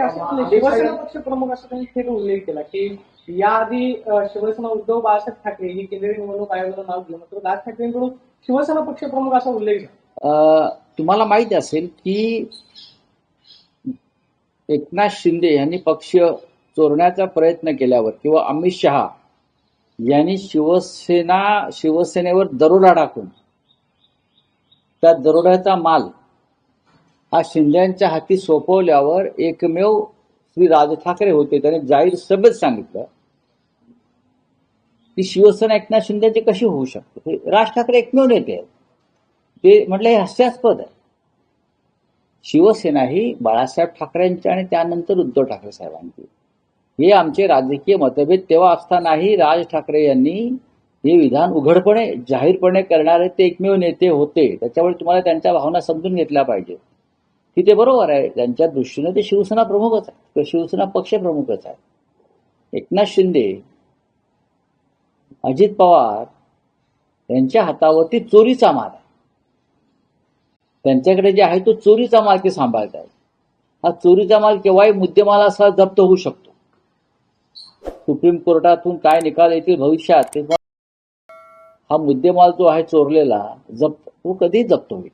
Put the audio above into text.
शिवसेना पक्ष प्रमुख असं त्यांनी थेट उल्लेख केला की याआधी शिवसेना उद्धव बाळासाहेब ठाकरे ही केंद्रीय निवडणूक आयोगाला नाव दिलं मात्र राज ठाकरेंकडून शिवसेना पक्ष प्रमुख असा उल्लेख झाला. तुम्हाला माहिती असेल की एकनाथ शिंदे यांनी पक्ष चोरण्याचा प्रयत्न केल्यावर किंवा अमित शहा यांनी शिवसेना शिवसेनेवर दरोडा टाकून त्या दरोड्याचा माल हा शिंद्यांच्या हाती सोपवल्यावर एकमेव श्री राज ठाकरे होते. त्याने जाहीर सभेत सांगितलं की शिवसेना एकनाथ शिंदेची कशी होऊ शकते? हे राज ठाकरे एकमेव नेते आहेत. ते म्हटलं हे हास्यास्पद आहे. शिवसेना ही बाळासाहेब ठाकरेंची आणि त्यानंतर उद्धव ठाकरे साहेबांची. हे आमचे राजकीय मतभेद तेव्हा असतानाही राज ठाकरे यांनी हे विधान उघडपणे जाहीरपणे करणारे ते एकमेव नेते होते. त्याच्यामुळे तुम्हाला त्यांच्या भावना समजून घेतल्या पाहिजे की ते बरोबर आहे. त्यांच्या दृष्टीने ते शिवसेना प्रमुखच आहे. किंवा शिवसेना पक्ष प्रमुखच आहे. एकनाथ शिंदे अजित पवार यांच्या हातावरती चोरीचा माल आहे. त्यांच्याकडे जे आहे तो चोरीचा माल ते सांभाळत आहे हा चोरीचा माल केव्हाही मुद्देमाल असा जप्त होऊ शकतो. सुप्रीम कोर्टातून काय निकाल येतील भविष्यात ते हा मुद्देमाल जो आहे चोरलेला जप्त तो कधीही जप्त होईल.